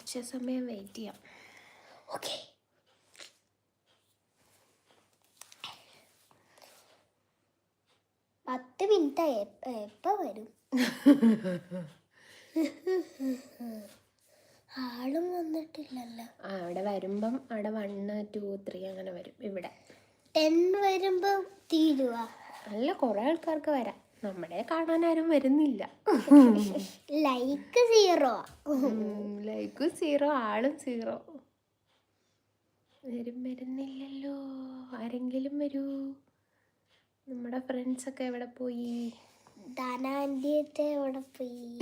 കുറച്ച് സമയം വെയിറ്റ് ചെയ്യാം. ഓക്കെ പത്ത് മിനിറ്റ് എപ്പോ വരും? ആളും വന്നിട്ടില്ലല്ലോ. ആ അവിടെ വരുമ്പം അവിടെ വണ്ണ് ടു ത്രീ അങ്ങനെ വരും. ഇവിടെ. ടെൻ വരുമ്പം തീരുവാ. അല്ല കുറേ ആൾക്കാർക്ക് വരാം. നമ്മളെ കാണാൻ ആരും വരുന്നില്ല. ലൈക്ക് സീറോ ലൈക്ക് സീറോ ആളും സീറോ വരും വരുന്നില്ലല്ലോ. ആരെങ്കിലും വരൂ. നമ്മുടെ ഫ്രണ്ട്സ് ഒക്കെ എവിടെ പോയി? ധനാന്റിയൊക്കെ എവിടെ പോയി?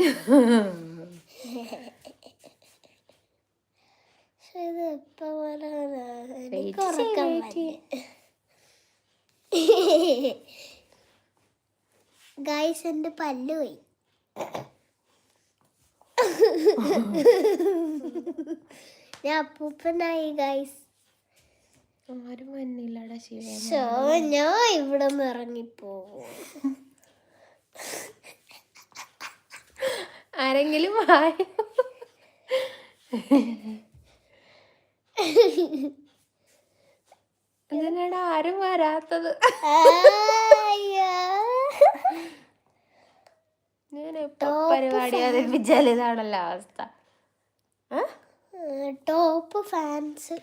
ഹേ ഇത്? എനിക്ക് ഉറക്കം. ഗൈസ് എന്റെ പല്ല് പോയി. ഞാൻ അപ്പൂപ്പനായി ഗൈസ് ആരും വന്നില്ലടാ ശിവ. ഞാൻ ഇവിടെ നിന്ന് ഇറങ്ങിപ്പോവും ആരെങ്കിലും വായോ? അങ്ങനെയാടാ ആരും വരാത്തത്? അയ്യോ. ഞാൻ പരിപാടി ആരംഭിച്ചാൽ ഇതാണല്ലോ അവസ്ഥ? ടോപ്പ് ഫാൻസ്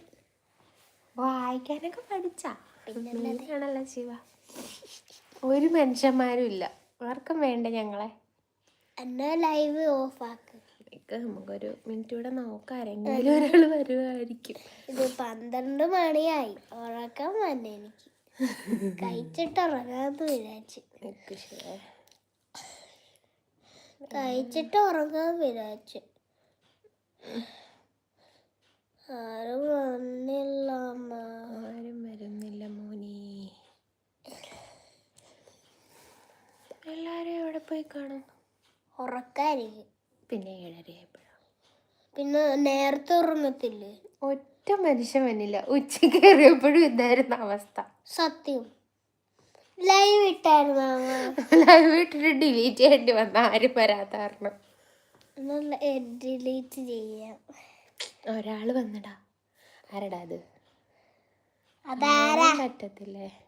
വായിക്കാനൊക്കെ പഠിച്ച. പിന്നെയാണല്ലോ ശിവ. ഒരു മനുഷ്യന്മാരും ഇല്ല ആർക്കും വേണ്ട ഞങ്ങളെ. എന്നാ ലൈവ് ഓഫ് ആക്ക്. നമുക്കൊരു മിനിറ്റ് കൂടെ നോക്കാം. ആരെങ്കിലും ഒരാൾ വരുമായിരിക്കും ഇത് പന്ത്രണ്ട് മണിയായി. ഉറക്കം വന്നെ എനിക്ക്. കഴിച്ചിട്ട് ഉറങ്ങാന്ന് വിചാരിച്ചു കഴിച്ചിട്ട് ഉറങ്ങാൻ വിചാരിച്ചു. ആരും വന്നില്ല അമ്മ ആരും വരുന്നില്ല മോനി. എല്ലാരും എവിടെ പോയി കാണും ഉറക്കായിരിക്കും. പിന്നെ ഏഴരയായപ്പോഴാണ് പിന്നെ നേരത്തെ ഉറങ്ങത്തില്ലേ? ഒറ്റ മനുഷ്യൻ വന്നില്ല ഉച്ചയ്ക്ക് കയറിയപ്പോഴും ഇതായിരുന്നു അവസ്ഥ. സത്യം. ലൈവ് ഇട്ടായിരുന്നു ലൈവ് ഇട്ടിട്ട് ഡിലീറ്റ് ചെയ്യേണ്ടി വന്ന. ആരും വരാത്ത കാരണം. ഡിലീറ്റ് ചെയ്യാം. ഒരാൾ വന്നടാ. ആരടാ അത്? അതാരാ? പറ്റത്തില്ലേ?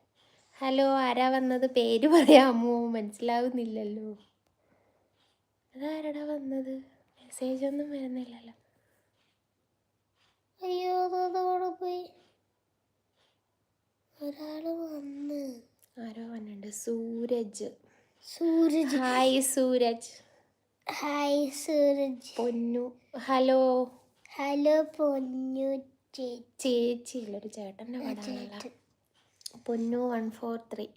ഹലോ ആരാ വന്നത്? പേര് പറയാമോ മനസ്സിലാവുന്നില്ലല്ലോ. അതാരടാ വന്നത്? മെസ്സേജ് ഒന്നും വരുന്നില്ലല്ലോ. അയ്യോ അതോടെ പോയി. ഒരാൾ വന്ന്. ആരോ വന്നിട്ടുണ്ട് Sooraj. Sooraj. Hi Sooraj. Hi Sooraj. Ponnu. Hello. Hello Ponnu ചേച്ചി. ഒരു ചേട്ടന്റെ പടാണല്ലോ. Ponnu one four three.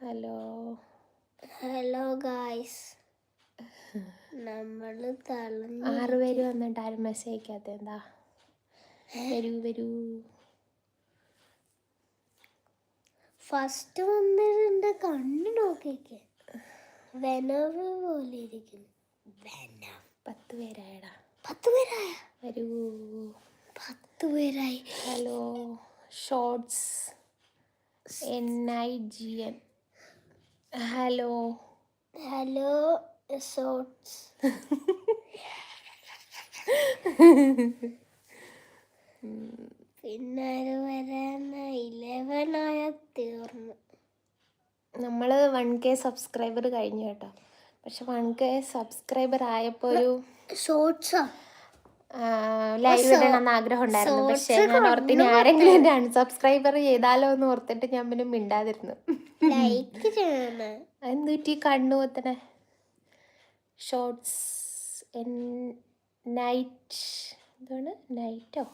Hello. Hello guys. ആറ് പേര് വന്നിട്ട് ആരും മെസ്സേജ് അയക്കാത്ത? എന്താ? വരൂ വരൂ. ഫസ്റ്റ് വന്നിട്ട് കണ്ണു നോക്കിക്ക് വെനവ് പോലെ ഇരിക്കുന്നു. വെനവ്. പത്ത് പേരായടാ. പത്ത് പേരായ? വരൂ. പത്ത് പേരായി. Hello shorts N I G N hello. Hello. Shorts പിന്നെ അത് വരാൻ ഇലവൻ തീർന്നു. നമ്മൾ വൺ കെ സബ്സ്ക്രൈബർ കഴിഞ്ഞു കേട്ടോ. പക്ഷെ വൺ കെ സബ്സ്ക്രൈബർ ആയപ്പോൾ ഒരു ഷോർട്സാ ലൈവ് ഇടണമെന്ന് ആഗ്രഹം ഉണ്ടായിരുന്നു. പക്ഷെ ഞാൻ ഓർത്തിന് ആരെങ്കിലും എന്റെ അൺസബ്സ്ക്രൈബർ ചെയ്താലോ എന്ന് ഓർത്തിട്ട് ഞാൻ പിന്നെ മിണ്ടാതിരുന്നു. എന്തുറ്റി കണ്ണു കുത്തണേ ഷോർട്സ് എൻ നൈറ്റ് എന്താണ്? നൈറ്റോ?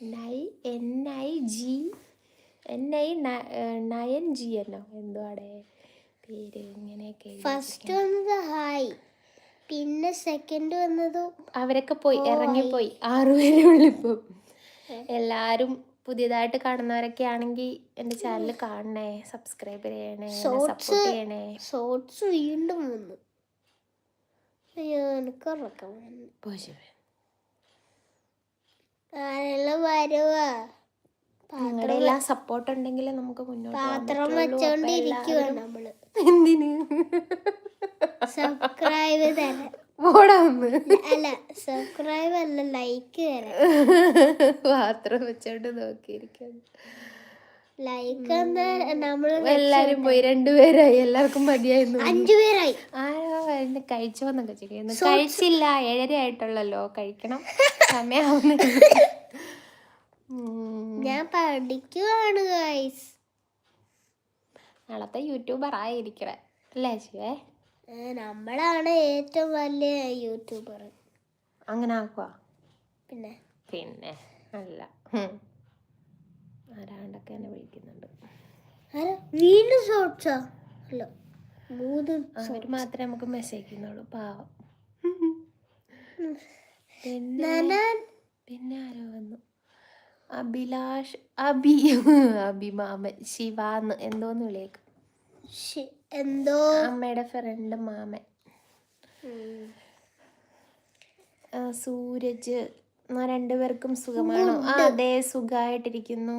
നൈ N I G N I nine G എന്നോ? എന്തുവാടെ പേര് ഇങ്ങനെയൊക്കെ. ഫസ്റ്റ് വന്നത് ഹായ് പിന്നെ സെക്കൻഡ് വന്നത് അവരൊക്കെ പോയി ഇറങ്ങിപ്പോയി ആറുപേരേ ഉള്ളിപ്പം എല്ലാവരും പുതിയതായിട്ട് കാണുന്നവരൊക്കെ ആണെങ്കിൽ എന്റെ ചാനൽ കാണണേ സബ്സ്ക്രൈബ് ചെയ്യണേ സപ്പോർട്ട് ചെയ്യണേ. ഷോർട്സ് വീണ്ടും വന്നു. വന്നു പോശുവേ ആരെല്ലാം വരുവാ? നിങ്ങളുടെ എല്ലാം സപ്പോർട്ട് ഉണ്ടെങ്കിൽ നമുക്ക് മുന്നോട്ട് പാത്രം പറ്റുള്ളൂ. വെച്ചോണ്ട് അപ്പോൾ ഇരിക്കുവാ എല്ലാവരും- നമ്മൾ. എന്തിന്? സബ്സ്ക്രൈബ് അല്ല സബ്സ്ക്രൈബ് അല്ല ലൈക്ക് തരാം പാത്രം വെച്ചോണ്ട് നോക്കിയിരിക്കുന്നു ലൈക്ക് നമ്മൾ എല്ലാരും പോയി രണ്ടുപേരായി എല്ലാവർക്കും മതിയായിരുന്നു. അഞ്ചുപേരായി ആരോ വരുന്ന കഴിച്ചോന്നൊക്കെ ചോദിക്കുന്നു കഴിച്ചില്ല. ഏഴര ആയിട്ടുള്ളല്ലോ. കഴിക്കണം. സമയാവുന്നു. ഞാൻ പഠിക്കുവാണ് ഗൈസ് നാളത്തെ യൂട്യൂബർ ആയിരിക്കണേ. അല്ലേ ശിവേ? നമ്മളാണ് ഏറ്റവും വലിയ യൂട്യൂബർ അങ്ങനെ ആക്കുക പിന്നെ? പിന്നെ. അല്ല. ആരാണ്ടൊക്കെ എന്നെ വിളിക്കുന്നുണ്ട്? വീണ്ടും അല്ല മൂന്ന് അവർ മാത്രമേ നമുക്ക് മെസ്സേജ് അയക്കുന്നുള്ളൂ പാവം. പിന്നെ പിന്നെ ആരോ വന്നു. അഭിലാഷ് അഭി അഭിമാമൻ ശിവാന്ന് എന്തോന്ന് വിളിയേക്കും? എന്തോ? അമ്മയുടെ ഫ്രണ്ട് മാമൻ. സൂരജ് രണ്ടുപേർക്കും സുഖമാണോ? ആ അതെ സുഖമായിട്ടിരിക്കുന്നു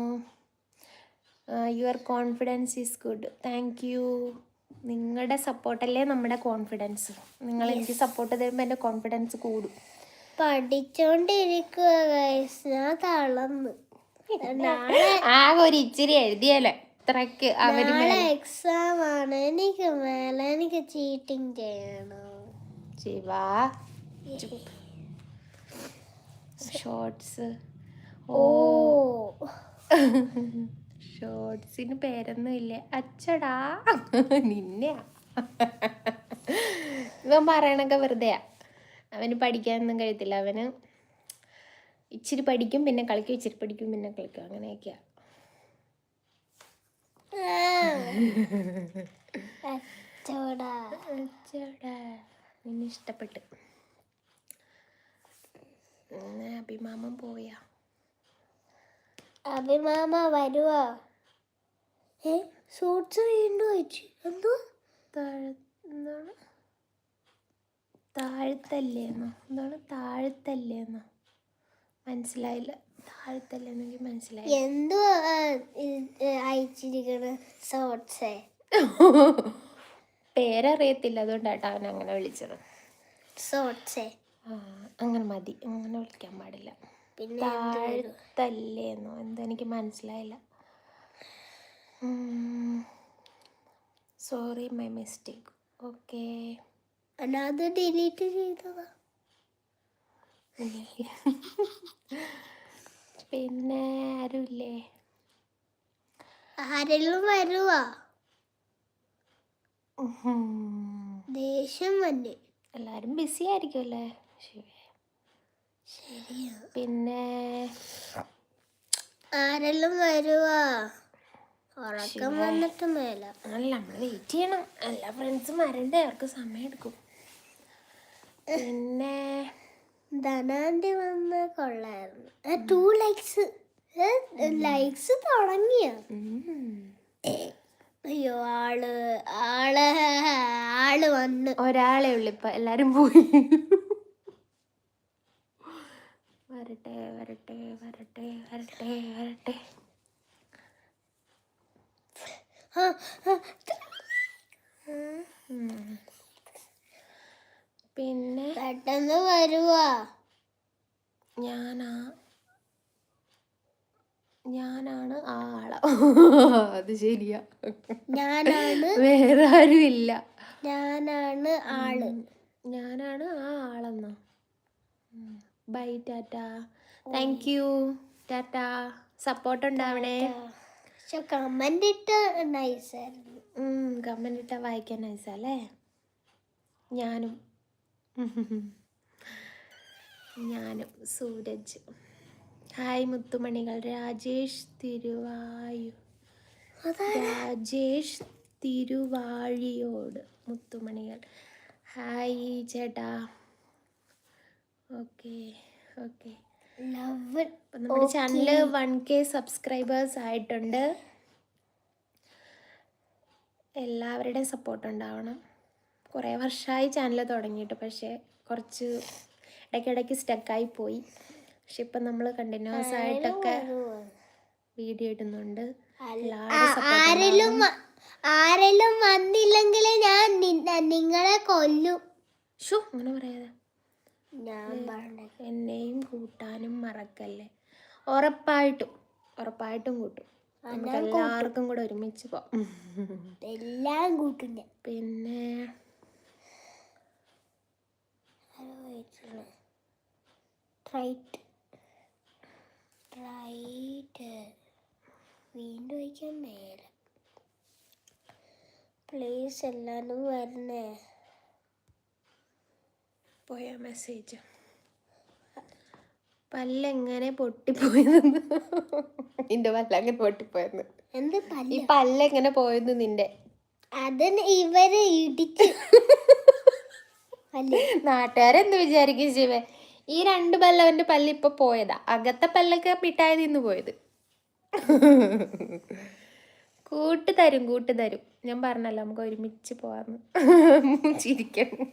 your confidence is good thank you നിങ്ങളുടെ സപ്പോർട്ടല്ലേ നമ്മുടെ കോൺഫിഡൻസ് നിങ്ങൾ എനിക്ക് സപ്പോർട്ട് തരുമ്പോൾ എന്റെ കോൺഫിഡൻസ് കൂടും. പഠിച്ചോണ്ടിരിക്കുക ഞാൻ തളർന്ന്. ആകെ ഒരു ഇച്ചിരി എഴുതിയല്ലേ ഇത്രക്ക് അവർ നാളെ എക്സാം ആണ്. എനിക്ക് മേലെ എനിക്ക് ചീറ്റിംഗ് ചെയ്യണം. ശിവ. ഷോർട്സ് ഓ. ഷോർട്സിന് പേരൊന്നും ഇല്ല അച്ചടാ. നിന്നെയാ. ഇവൻ പറയണൊക്കെ വെറുതെയാ. അവന് പഠിക്കാനൊന്നും കഴിയത്തില്ല. അവന് ഇച്ചിരി പഠിക്കും പിന്നെ കളിക്കും ഇച്ചിരി പഠിക്കും പിന്നെ കളിക്കും. അങ്ങനെയൊക്കെയാ. അച്ചോടാ. അച്ചോടാ. നിന്നെ ഇഷ്ടപ്പെട്ട്. പിന്നെ അഭിമാമൻ പോയാ അഭിമാമ വരുവോ? ഏ ഷോർട്സ് വീണ്ടും വെച്ചു. എന്തോ? താഴെ എന്താണ്? താഴ്ത്തല്ലേന്നോ? എന്താണ്? താഴ്ത്തല്ലേന്നോ? മനസ്സിലായില്ല. താഴ്ത്തല്ലേന്നെങ്കിൽ മനസ്സിലായി എന്തോ അയച്ചിരിക്കണ ഷോർട്സ് പേരറിയത്തില്ല. അതുകൊണ്ടാട്ടോ അവൻ അങ്ങനെ വിളിച്ചത്. ഷോർട്സ് അങ്ങനെ മതി. അങ്ങനെ വിളിക്കാൻ പാടില്ല. താഴ്ത്തല്ലേന്നോ എന്തോ എനിക്ക് മനസ്സിലായില്ല. സോറി മൈ മിസ്റ്റേക്ക് ഓക്കെ അത് ഡിലീറ്റ് ചെയ്തതാ. പിന്നെ ആരുമില്ലേ ആരെല്ലാം വരുവാ. ദേഷ്യം വന്നെ. എല്ലാരും ബിസി ആയിരിക്കുമല്ലേ ശരി ശരിയാ പിന്നെ ആരെല്ലാം വരുവാ? ഉറക്കം വന്നിട്ട് മേല. അല്ല നമ്മൾ വെയിറ്റ് ചെയ്യണം. എല്ലാ ഫ്രണ്ട്സും വരണ്ടേ? അവർക്ക് സമയം എടുക്കും പിന്നെ ധനാന്തി വന്ന് കൊള്ളായിരുന്നു. ടു ലൈക്സ് ലൈക്സ് തുടങ്ങിയ? അയ്യോ ആൾ ആൾ ആൾ വന്ന്. ഒരാളെ ഉള്ളു ഇപ്പൊ. എല്ലാരും പോയി. വരട്ടെ വരട്ടെ വരട്ടെ വരട്ടെ വരട്ടെ. പിന്നെ പെട്ടെന്ന് വരുവാ. ഞാനാ ഞാനാണ് ആ ആള. അത് ശരിയാ. ഞാനാണ് വേറെ ആരും ഇല്ല ഞാനാണ് ആൾ. ഞാനാണ് ആ ആളെന്നോ. Bye tata thank you tata support ഉണ്ടാവണേ പക്ഷെ കമന്റ് ഇട്ട് നൈസായിരുന്നു കമന്റ് ഇട്ട വായിക്കാൻ നൈസല്ലേ ഞാനും. ഞാനും സൂരജ്. ഹായ് മുത്തുമണികൾ. രാജേഷ് തിരുവായു. രാജേഷ് തിരുവാഴിയോട് മുത്തുമണികൾ. ഹായ് ചേട്ടാ. ഓക്കെ നമ്മുടെ ചാനൽ വൺ കെ സബ്സ്ക്രൈബേഴ്സ് ആയിട്ടുണ്ട്. എല്ലാവരുടെയും സപ്പോർട്ട് ഉണ്ടാവണം. കുറേ വർഷമായി ചാനൽ തുടങ്ങിയിട്ട് പക്ഷേ കുറച്ച് ഇടയ്ക്കിടയ്ക്ക് സ്റ്റക്കായി പോയി. പക്ഷെ ഇപ്പം നമ്മൾ കണ്ടിന്യൂസ് ആയിട്ടൊക്കെ വീഡിയോ ഇടുന്നുണ്ട്. ആരെങ്കിലും ആരെങ്കിലും വന്നില്ലെങ്കിൽ ഞാൻ നിങ്ങളെ കൊല്ലും. ഷോ അങ്ങനെ പറയാതെ. ഞാൻ എന്നെയും കൂട്ടാനും മറക്കല്ലേ? ഉറപ്പായിട്ടും ഉറപ്പായിട്ടും കൂട്ടും. നമുക്ക് എല്ലാവർക്കും കൂടെ ഒരുമിച്ച് പോവാം. എല്ലാം കൂട്ടും ഞാൻ. പിന്നെ ട്രൈറ്റ് ട്രൈറ്റ് വീണ്ടും വയ്ക്കാൻ മേലെ. പ്ലീസ് എല്ലാവരും വരണേ. പോയ മെസ്സേജ് പല്ലെങ്ങനെ പൊട്ടിപ്പോയെന്ന് നിന്റെ പല്ലങ്ങനെ പൊട്ടിപ്പോയെന്ന് എന്ത് ഈ പല്ല? പല്ലെങ്ങനെ പോയെന്ന് നിന്റെ. അതിന് ഇവർ ഇടിച്ച്. നാട്ടുകാരെന്ത് വിചാരിക്കും ശിവ ഈ രണ്ട് പല്ലവന്റെ പല്ല് ഇപ്പൊ പോയതാ. അകത്തെ പല്ലൊക്കെ മിഠായി നിന്ന് പോയത്. കൂട്ട് തരും കൂട്ട് തരും. ഞാൻ പറഞ്ഞല്ലോ നമുക്ക് ഒരുമിച്ച് പോവാന്ന്. ചിരിക്കണം.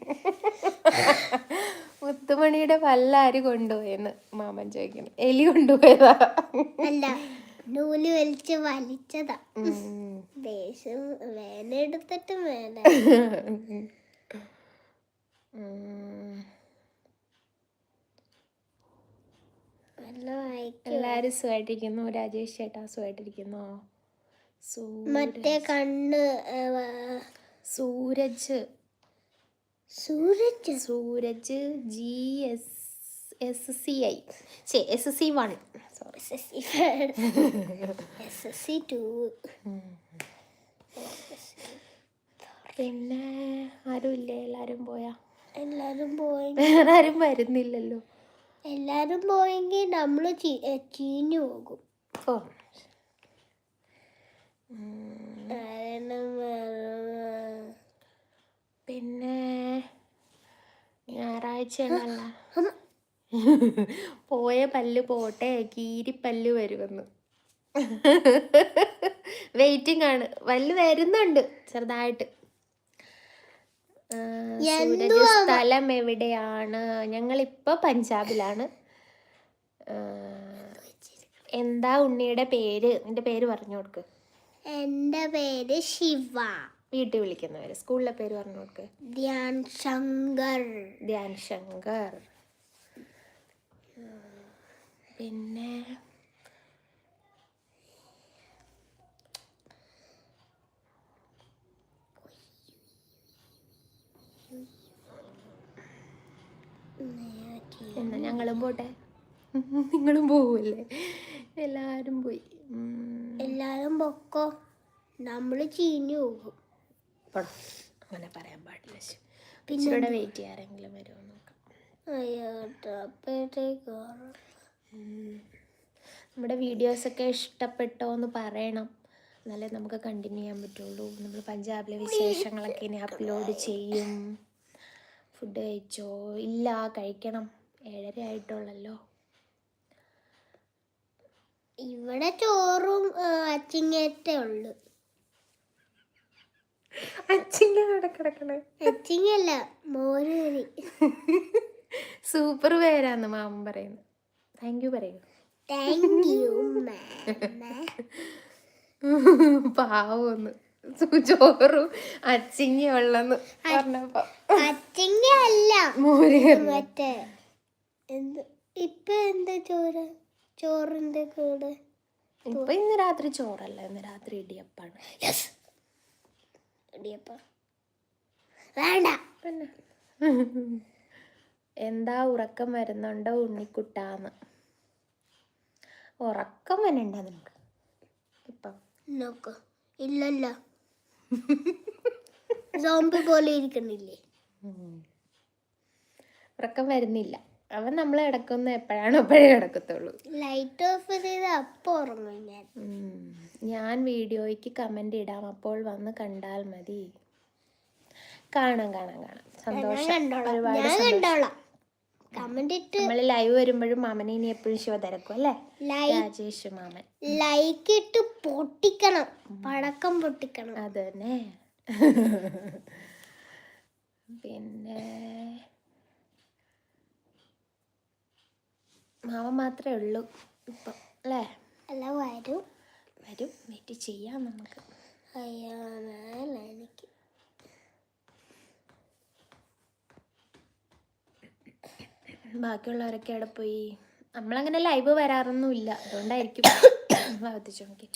മുത്തുമണിയുടെ വല്ല ആര് കൊണ്ടുപോയെന്ന് മാമൻ ചോദിക്കുന്നു. എലി കൊണ്ടുപോയതാ? അല്ല നൂൽ വലിച്ച് വലിച്ചതാ. ദേഷ്യം വേന എടുത്തിട്ട് വേന. എല്ലാരും സുഖമായിട്ടിരിക്കുന്നു രാജേഷ് ചേട്ടാ സുഖമായിട്ടിരിക്കുന്നോ സൂ മറ്റേ കണ്ണ് Sooraj. Sooraj. Sooraj G S S C I. ശേ S S C one. Sorry S S C S S C two. പിന്നെ ആരും ഇല്ലേ എല്ലാരും പോയാ? എല്ലാരും പോയി. വേറെ ആരും വരുന്നില്ലല്ലോ. എല്ലാരും പോയെങ്കിൽ നമ്മൾ ചീഞ്ഞു പോകും. ഓ. കാരണം പിന്നെ ഞായറാഴ്ചയാണല്ല പോയ പല്ല് പോട്ടെ കീരിപ്പല്ല് വരുമെന്ന്. വെയിറ്റിംഗ് ആണ്. പല്ല് വരുന്നുണ്ട് ചെറുതായിട്ട്. സൂരജ് സ്ഥലം എവിടെയാണ്? ഞങ്ങളിപ്പോ പഞ്ചാബിലാണ്. എന്താ ഉണ്ണിയുടെ പേര്? നിന്റെ പേര് പറഞ്ഞു കൊടുക്ക്. എന്റെ പേര് ശിവ. വീട്ടിൽ വിളിക്കുന്നവര്. സ്കൂളിലെ പേര് പറഞ്ഞു കൊടുക്ക്. ധ്യാൻ ശങ്കർ. ധ്യാൻ ശങ്കർ. പിന്നെ എന്നാ ഞങ്ങളും പോട്ടെ? നിങ്ങളും പോവല്ലേ? എല്ലാരും പോയി. എല്ലാരും പൊക്കോ. നമ്മൾ ചീഞ്ഞു പോകും. അങ്ങനെ പറയാൻ പാടില്ല. പിന്നെ വെയിറ്റ് ചെയ്യാരെങ്കിലും വരുമോ നോക്കാം. നമ്മുടെ വീഡിയോസൊക്കെ ഇഷ്ടപ്പെട്ടോ എന്ന് പറയണം. എന്നാലേ നമുക്ക് കണ്ടിന്യൂ ചെയ്യാൻ പറ്റുള്ളൂ. നമ്മൾ പഞ്ചാബിലെ വിശേഷങ്ങളൊക്കെ ഇനി അപ്ലോഡ് ചെയ്യും. ഫുഡ് കഴിച്ചോ? ഇല്ല കഴിക്കണം. ഏഴര ആയിട്ടുള്ളല്ലോ. ഇവിടെ ചോറും അച്ചിങ്ങേറ്റേ ഉള്ളു. അച്ചിങ്ങല്ല മോരേരി. സൂപ്പർ പേരാന്ന് മാമൻ പറയുന്നു. താങ്ക് യു പറയൂ താങ്ക് യു പാവന്ന്. ചോറും അച്ചിങ്ങ ഉള്ളെന്ന് പറഞ്ഞപ്പോ. അച്ചിങ്ങ അല്ല മോര് കറി. മറ്റേ എന്ത് ഇപ്പൊ എന്താ ചോറ്? ചോറിന്റെ കൂടെ ഇപ്പൊ ഇന്ന് രാത്രി ചോറല്ല ഇന്ന് രാത്രി ഇടിയപ്പാണ് ഇടിയപ്പ വേണ്ട. എന്താ ഉറക്കം വരുന്നുണ്ടോ ഉണ്ണിക്കുട്ടാന്ന്? ഉറക്കം വരണ്ട നിനക്ക്. ഇപ്പം. നോക്ക് ഇല്ലല്ല. സോംബി പോലെ ഇരിക്കണില്ലേ ഉറക്കം വരുന്നില്ല. അവൻ നമ്മൾ കിടക്കുന്ന എപ്പോഴാണ് അപ്പോഴേ കിടക്കത്തുള്ളൂ. ലൈറ്റ് ഓഫ് ചെയ്ത് അപ്പോൾ ഉറങ്ങും ഞാൻ. ഞാൻ വീഡിയോയ്ക്ക് കമന്റ് ഇടാം. അപ്പോൾ വന്ന് കണ്ടാൽ മതി. കാണാം കാണാം കാണാം. സന്തോഷം. ഒരുപാട് സന്തോഷം. ഇട്ട് നമ്മൾ ലൈവ് വരുമ്പോഴും മാമനെ ഇനി എപ്പോഴും ശിവ തിരക്കും അല്ലേ? രാജേഷ് മാമൻ. ലൈക്ക് ഇട്ട് പൊട്ടിക്കണം. പടക്കം പൊട്ടിക്കണം. അത് തന്നെ പിന്നെ മാമൻ മാത്രമേ ഉള്ളൂ ഇപ്പം അല്ലേ? അല്ല വരും. വരും വെയിറ്റ് ചെയ്യാം നമുക്ക്. അയ്യോ എനിക്ക്? ബാക്കിയുള്ളവരൊക്കെ അവിടെ പോയി? നമ്മളങ്ങനെ ലൈവ് വരാറൊന്നുമില്ല. അതുകൊണ്ടായിരിക്കും ഭാഗത്തിച്ചു നോക്കി.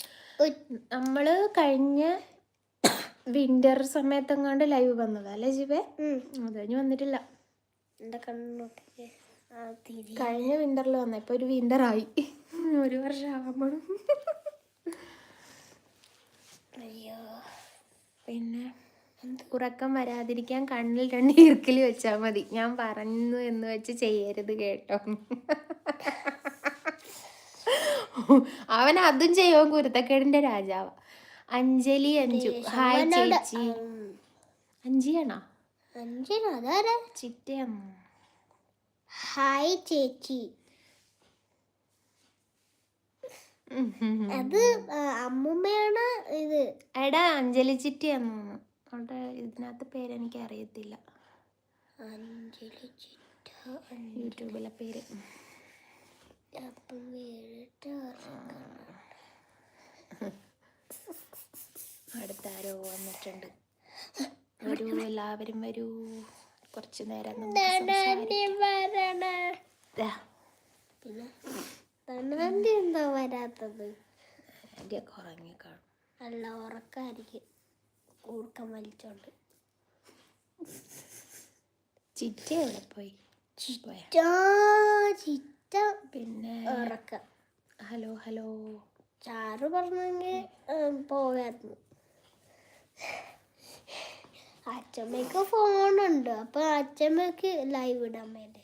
നമ്മൾ കഴിഞ്ഞ വിന്റർ സമയത്തെങ്ങാണ്ട് ലൈവ് വന്നതാ അല്ലേ ജീവേ അത് കഴിഞ്ഞ് വന്നിട്ടില്ല. എന്താ കണ്ണു കഴിഞ്ഞ വിന്ററിൽ വന്ന. ഇപ്പൊ ഒരു വിന്റർ ആയി. ഒരു വർഷം ആകുമ്പോഴും അയ്യോ. പിന്നെ ഉറക്കം വരാതിരിക്കാൻ കണ്ണിൽ രണ്ട് ഇറുക്കിൽ വെച്ചാൽ മതി. ഞാൻ പറഞ്ഞു എന്ന് വെച്ച് ചെയ്യരുത് കേട്ടോ. അവൻ അതും ചെയ്യോ. കുരുത്തക്കേടിന്റെ രാജാവ്. അഞ്ജലി അഞ്ജു. ഹായ് ചേച്ചി. അഞ്ചിയാണോ അഞ്ചിയാണോ അതാരാ? ചിറ്റയാണോ ഹായ് ചേച്ചി. അത് അമ്മൂമ്മയാണ് ഇത്. എടാ അഞ്ജലി ചിറ്റി തോന്നുന്നു അവളുടെ ഇതിനകത്ത് പേരെനിക്ക് അറിയത്തില്ല അഞ്ജലി ചിറ്റ യൂട്യൂബിലെ പേര്. അടുത്താരോ വന്നിട്ടുണ്ട്. വരൂ എല്ലാവരും വരൂ. കുറച്ചു നേരം പിന്നെ? എന്താ വരാത്തത്. ഉറങ്ങിക്കാണും നല്ല ഉറക്കായിരിക്കും. ഊർക്കം വലിച്ചോണ്ട്. ചിറ്റ എവിടെ പോയി? ചിറ്റ പിന്നെ ഉറക്കം. Hello hello. ചാറ് പറഞ്ഞെങ്കിൽ പോകായിരുന്നു അച്ഛമ്മക്ക് ഫോണുണ്ട്. അപ്പൊ അച്ഛമ്മക്ക് ലൈവ് ഇടാൻ വേണ്ടി.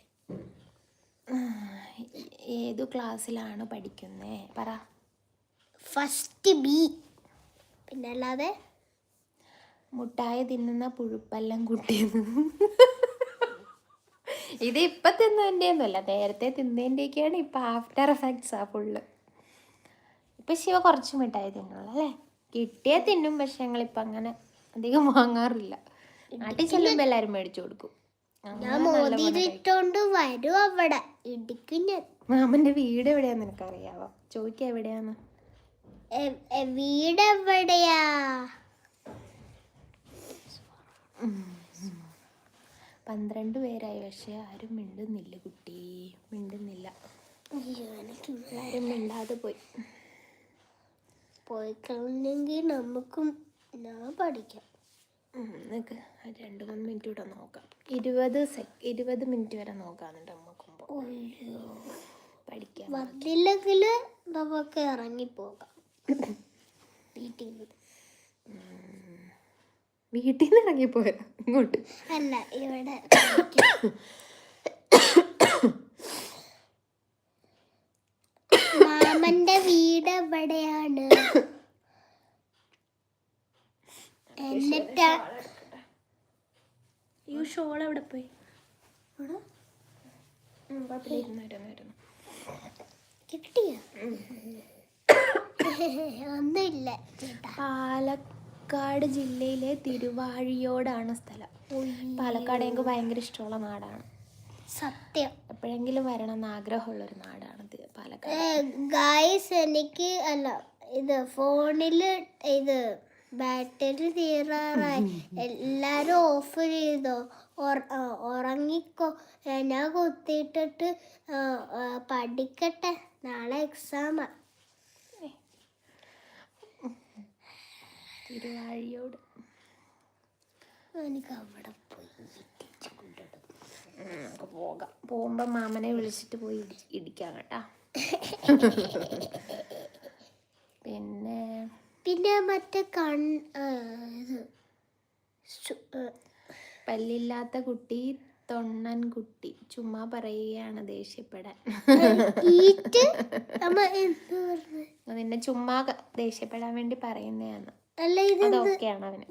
ഏതു ക്ലാസ്സിലാണ് പഠിക്കുന്നേ? പറ. ഫസ്റ്റ് ബി പിന്നെ അല്ലാതെ? മുട്ടായ തിന്നുന്ന പുഴുപ്പെല്ലാം കുട്ടിയെന്ന് ഇത് ഇപ്പൊ തിന്നതിന്റെയൊന്നുമല്ല നേരത്തെ തിന്നതിന്റെയൊക്കെയാണ് ഇപ്പൊ ആഫ്റ്റർ എഫക്ട്സ് ആ ഫുള്ള് ഇപ്പൊ ശിവ കുറച്ച് മിഠായി തിന്നുള്ളൂ അല്ലേ? കിട്ടിയാൽ തിന്നും പക്ഷെ ഞങ്ങളിപ്പോൾ അങ്ങനെ അധികം വാങ്ങാറില്ല. നാട്ടിൽ ചെല്ലുമ്പോ എല്ലാവരും മേടിച്ചു കൊടുക്കും. ഞാൻ വരും അവിടെ. ഇടിക്കും ഞാൻ. മാമന്റെ വീട് എവിടെയാന്ന് നിനക്കറിയാവോ? ചോദിക്കാം എവിടെയാന്ന്? വീട് എവിടെയാ പന്ത്രണ്ട് പേരായി. പക്ഷെ ആരും മിണ്ടുന്നില്ല കുട്ടി. മിണ്ടുന്നില്ല. ആരും മിണ്ടാതെ പോയി. പോയി കളഞ്ഞെങ്കിൽ നമുക്കും ഞാൻ പഠിക്കാം. ഉം, രണ്ട് മൂന്ന് മിനിറ്റ് കൂടെ നോക്കാം. ഇരുപത് സെക് ഇരുപത് മിനിറ്റ് വരെ നോക്കാന്നുണ്ട് നോക്കുമ്പോൾ പഠിക്കാം വന്നില്ലെങ്കിൽ നമുക്ക് ഇറങ്ങിപ്പോകാം. വീട്ടിൽ വീട്ടിൽ നിന്ന് ഇറങ്ങിപ്പോയാ? ഇങ്ങോട്ട്. അല്ല ഇവിടെ. മാമന്റെ വീട് എവിടെയാണ്? എന്നിട്ട് ഈ ഷോൾ എവിടെ പോയി. കിട്ടിയ? ഒന്നുമില്ല. പാലക്കാട് ജില്ലയിലെ തിരുവാഴിയോടാണ് സ്ഥലം. പാലക്കാട് എനിക്ക് ഭയങ്കര ഇഷ്ടമുള്ള നാടാണ്. സത്യം. എപ്പോഴെങ്കിലും വരണം എന്ന് ആഗ്രഹമുള്ളൊരു നാടാണ് പാലക്കാട്. ഗായ്സ് എനിക്ക് അല്ല ഇത് ഫോണിൽ ഇത് ബാറ്ററി തീരാറായി എല്ലാരും ഓഫ് ചെയ്തോ? ഉറങ്ങിക്കോ. ഞാൻ കുത്തിയിട്ടിട്ട് പഠിക്കട്ടെ. നാളെ എക്സാമാ തിരുവാഴിയോട്. എനിക്ക് അവിടെ പോയി നമുക്ക് പോകാം. പോകുമ്പോൾ മാമനെ വിളിച്ചിട്ട് പോയി ഇടി- ഇടിക്കാം കേട്ടാ. പിന്നെ പിന്നെ മറ്റേ കൺ ഇത് പല്ലില്ലാത്ത കുട്ടി തൊണ്ണൻ കുട്ടി. ചുമ്മാ പറയുകയാണ് ദേഷ്യപ്പെടാൻ. നിന്നെ ചുമ്മാ ദേഷ്യപ്പെടാൻ വേണ്ടി പറയുന്നതാണ്. അതൊക്കെയാണ് അവന്.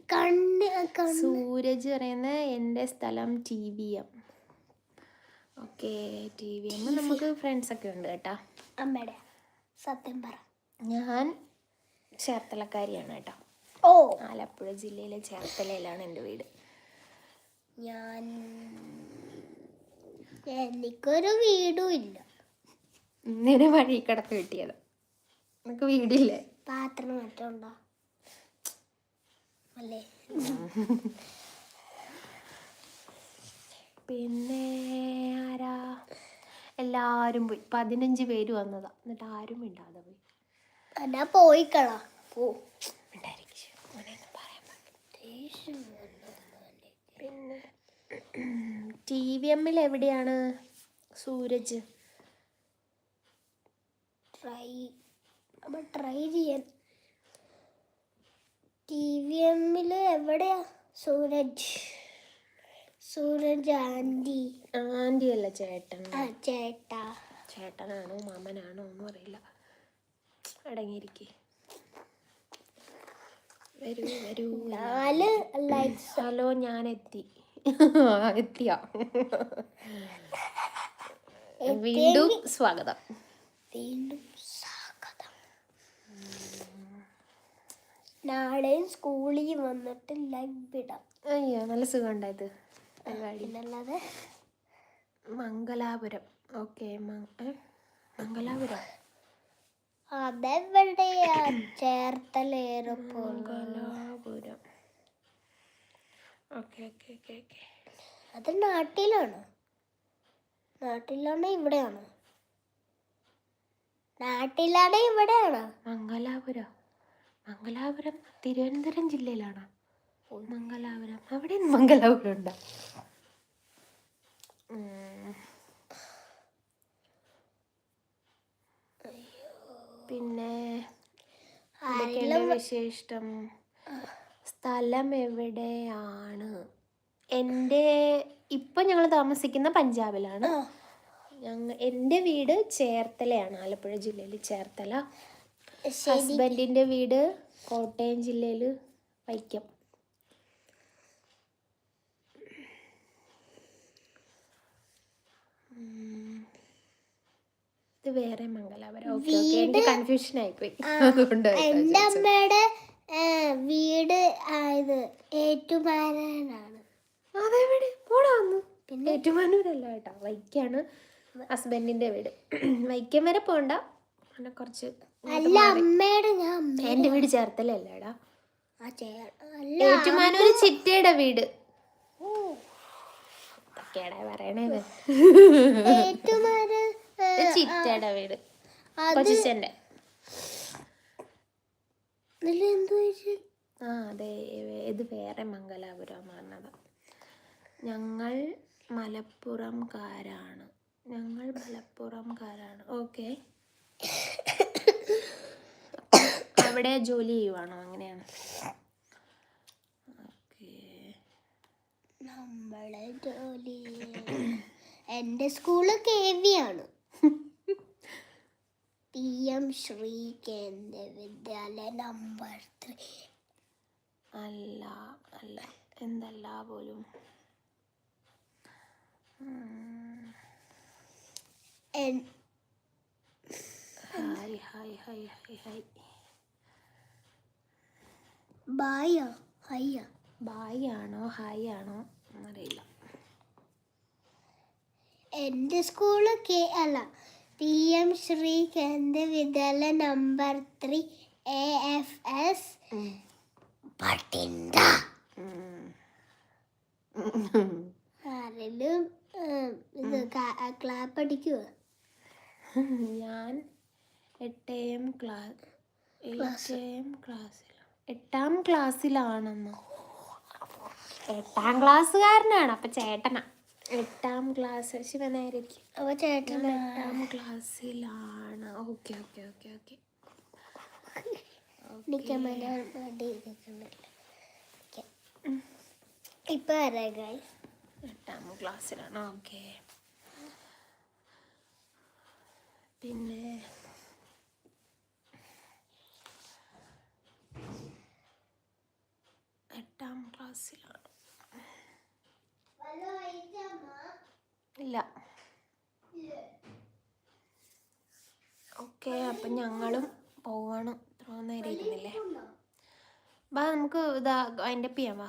സൂരജ് പറയുന്ന എന്റെ സ്ഥലം T V M. Okay T V M നമുക്ക് ഫ്രണ്ട്സ് ഒക്കെ ഉണ്ട് കേട്ടാ. അമ്മയുടെ സത്യം പറ. ഞാൻ ചേർത്തലക്കാരിയാണ് കേട്ടോ. ഓ. ആലപ്പുഴ ജില്ലയിലെ ചേർത്തലയിലാണ് എന്റെ വീട്. ഞാൻ എനിക്കൊരു വീടും ഇല്ല. നിന്നെ വഴി കിടത്ത് കിട്ടിയത്. നിനക്ക് വീടില്ലേ? പാത്രം മറ്റുണ്ടോ അല്ലേ? പിന്നെ ആരാ? എല്ലാരും പോയി. പതിനഞ്ച് പേര് വന്നതാ. എന്നിട്ട് ആരും ഇണ്ടാതെ പോയി. എന്നാ പോയിക്കളാ. പോ. പറയാൻ ദേഷ്യം. പിന്നെ ടി വി എമ്മിൽ എവിടെയാണ് സൂരജ്? ട്രൈ അപ്പൊ ട്രൈ ചെയ്യാൻ. ടി വി എമ്മിൽ എവിടെയാ സൂരജ്? സൂരജ് ആന്റി. ആന്റി അല്ല ചേട്ടൻ. ആ ചേട്ടാ. ചേട്ടനാണോ മാമനാണോ ഒന്നും അറിയില്ല. അടങ്ങിയിരിക്കേ. വരൂ വരൂ നാല് ഹലോ ഞാൻ എത്തി എത്തിയ? വീണ്ടും സ്വാഗതം. വീണ്ടും സ്വാഗതം. നാളെയും സ്കൂളിൽ വന്നിട്ട് ലൈവ് ഇടാം. അയ്യോ നല്ല സുഖം ഉണ്ടായത് പരിപാടി. നല്ലത് മംഗലാപുരം. ഓക്കെ മംഗലാപുരം. അതെവിടെയാ? ചേർത്തലേറപ്പോൾ Mangalapuram okay okay okay okay. അത് നാട്ടിലാണോ. നാട്ടിലാണോ ഇവിടെയാണോ. നാട്ടിലാണോ ഇവിടെയാണോ. മംഗലാപുരം. മംഗലാപുരം തിരുവനന്തപുരം ജില്ലയിലാണോ. മംഗലാപുരം. അവിടെ മംഗലാപുരം ഉണ്ടോ. പിന്നെ വിശേഷം? സ്ഥലം എവിടെയാണ്? എന്റെ ഇപ്പം ഞങ്ങൾ താമസിക്കുന്ന പഞ്ചാബിലാണ്. ഞങ്ങൾ എന്റെ വീട് ചേർത്തലയാണ് ആലപ്പുഴ ജില്ലയിൽ ചേർത്തല. ഹസ്ബൻഡിന്റെ വീട് കോട്ടയം ജില്ലയിൽ വൈക്കം. വേറെ മംഗലാപുരം. ഓക്കെ ഓക്കെ എനിക്ക് കൺഫ്യൂഷൻ ആയിപ്പോയി. അതുകൊണ്ട് എന്റെ അമ്മയുടെ വീട് ആയത് ഇത് ഏറ്റുമാനാണ് അതെവിടെ? പോടാ വന്നു. പിന്നെ? ഏറ്റുമാനൂരല്ല കേട്ടോ. വൈക്കാണ് ഹസ്ബൻഡിന്റെ വീട്. വൈക്കം വരെ പോണ്ട. അങ്ങനെ കുറച്ച് അല്ല അമ്മയുടെ ഞാൻ എന്റെ എന്റെ വീട് ചേർത്തലല്ലേടാ ഏറ്റുമാനൂർ ചിറ്റയുടെ വീട്. ഓ. പറയണേ ഏറ്റുമാനൂർ ചിറ്റയുടെ വീട്. ഇത്? ആ അതെ ഇത് വേറെ മംഗലാപുരം പറഞ്ഞത് ഞങ്ങൾ മലപ്പുറംകാരാണ്. ഞങ്ങൾ മലപ്പുറംകാരാണ്. ഓക്കെ. അവിടെ ജോലി ചെയ്യുവാണോ? അങ്ങനെയാണ്. നമ്മളെ ജോലി എന്റെ സ്കൂൾ കെ വി ആണ്. P M Shri Kendriya Vidyalaya number three അല്ല അല്ല എന്തല്ല പോലും. Hi hi hi hi hi ബായ ഹയ്യ ബായ് ആണോ ഹായ് ആണോ എന്നറിയില്ല എന്റെ സ്കൂൾ കേ അല്ല P M Shri Kendra Vidyalaya number three A F S പട്ടിണ്ട ആരെങ്കിലും ഇത് ക്ലാപ്പ് അടിക്കുക ഞാൻ എട്ടേം ക്ലാസ്. എട്ടേം ക്ലാസ്സിൽ എട്ടാം ക്ലാസ്സിലാണെന്ന്. എട്ടാം ക്ലാസ്സുകാരനാണ് അപ്പൊ ചേട്ടനാ. എട്ടാം ക്ലാസ് ശിവനായിരിക്കും. അപ്പൊ ചേട്ടൻ എട്ടാം ക്ലാസ്സിലാണ് ഓക്കെ ഓക്കെ ഓക്കെ ഓക്കെ ഇപ്പൊ വരാം guys. എട്ടാം ക്ലാസ്സിലാണ് ഓക്കെ പിന്നെ എട്ടാം ക്ലാസ്സിലാണ് ഇല്ല. ഓക്കെ അപ്പം ഞങ്ങളും പോവാണ്. ഇത്ര നേരം ഇരുന്നില്ലേ വാ നമുക്ക് ഇതാ അതിന്റെ ചെയ്യാം വാ.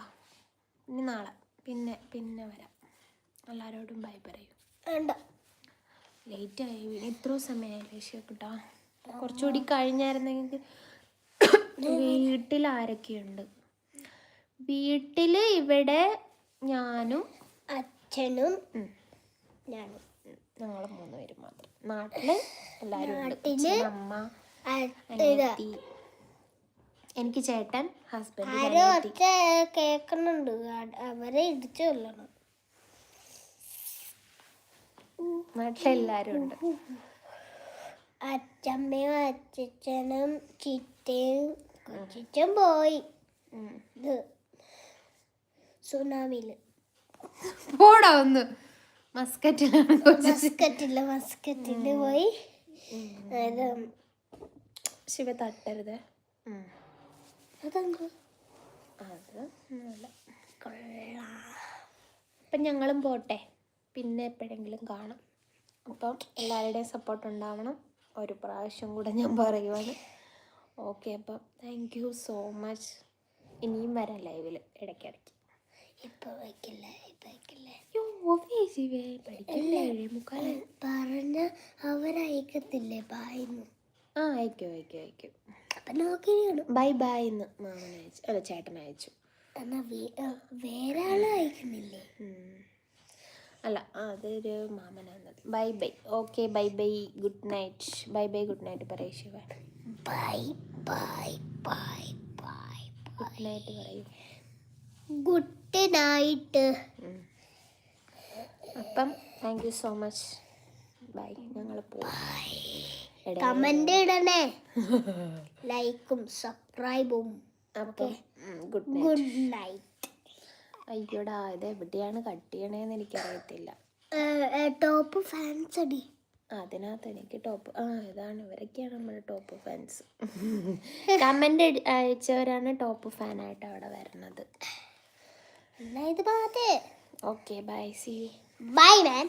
ഇനി നാളെ. പിന്നെ പിന്നെ വരാം. എല്ലാവരോടും ബൈ പറയൂ. വേണ്ട. ലേറ്റായി പിന്നെ ഇത്ര സമയമായില്ലേ കേട്ടോ കുറച്ചുകൂടി കഴിഞ്ഞായിരുന്നെങ്കിൽ വീട്ടിൽ ആരൊക്കെയുണ്ട്? വീട്ടിൽ ഇവിടെ ഞാനും അച്ഛനും ഞാനും. ഞങ്ങൾ മൂന്ന് പേര് മാത്രം. നാട്ടിൽ എല്ലാവരും ഉണ്ട്. നാട്ടിൽ അമ്മ അനിയത്തി. എനിക്ക് ചേട്ടൻ ഹസ്ബൻഡ് കേൾക്കുന്നുണ്ട്. അവരെ ഇടിച്ചു കൊല്ലണം. നാട്ടിലെല്ലാരും ഉണ്ട്. അച്ഛമ്മയും അച്ഛനും ചിറ്റയും കൊച്ചിച്ചൻ പോയി. സുനാമിയിൽ. പോടാ ഒന്ന്. മസ്കറ്റിലാണ് കൊച്ചു മസ്കറ്റിൽ മസ്കറ്റിൽ പോയി. ശിവ തട്ടരുത്. അതെന്ത്? അത് അപ്പം ഞങ്ങളും പോട്ടെ. പിന്നെ എപ്പോഴെങ്കിലും കാണാം. അപ്പം എല്ലാവരുടെയും സപ്പോർട്ട് ഉണ്ടാവണം. ഒരു പ്രാവശ്യം കൂടെ ഞാൻ പറയുവാണ്. ഓക്കെ അപ്പം താങ്ക് യു സോ മച്ച് ഇനിയും വരാം ലൈവിൽ ഇടയ്ക്കിടയ്ക്ക്. ഇപ്പൊ വയ്ക്കില്ല പറഞ്ഞ അവരയക്കത്തില്ലേ ബായിന്ന്? ആ അയക്കും അയക്കും അയക്കും. അപ്പൊ നോക്കിയാണ് ബൈ ബൈ എന്ന് മാമൻ അയച്ചു. അല്ല ചേട്ടൻ അയച്ചു. എന്നാ വേറെ ആൾ അയക്കുന്നില്ലേ? അല്ല അതൊരു മാമനാണ് bye bye. Okay bye bye. Good night. Bye bye good night പറയൂ Shiva. Bye bye bye bye good night പറയൂ. ഗുഡ് നൈറ്റ് അപ്പം thank you so much bye ഞങ്ങൾ പോയി. കമന്റ് ഇടണേ. ലൈക്കും സബ്സ്ക്രൈബും അപ്പം ഗുഡ് നൈറ്റ് ഗുഡ് നൈറ്റ് അയ്യോടാ ഇത് എവിടെയാണ് കട്ട് ചെയ്യണേന്ന് എനിക്കറിയത്തില്ല. ടോപ്പ് ഫാൻസ് അടി. അതിനകത്ത് എനിക്ക് ടോപ്പ് ആ ഇതാണ്. ഇവരൊക്കെയാണ് നമ്മുടെ ടോപ്പ് ഫാൻസ് കമന്റ് അയച്ചവരാണ് ടോപ്പ് ഫാനായിട്ട് അവിടെ വരുന്നത്. എന്നാ ഇത് പാത്തേ okay bye see you bye man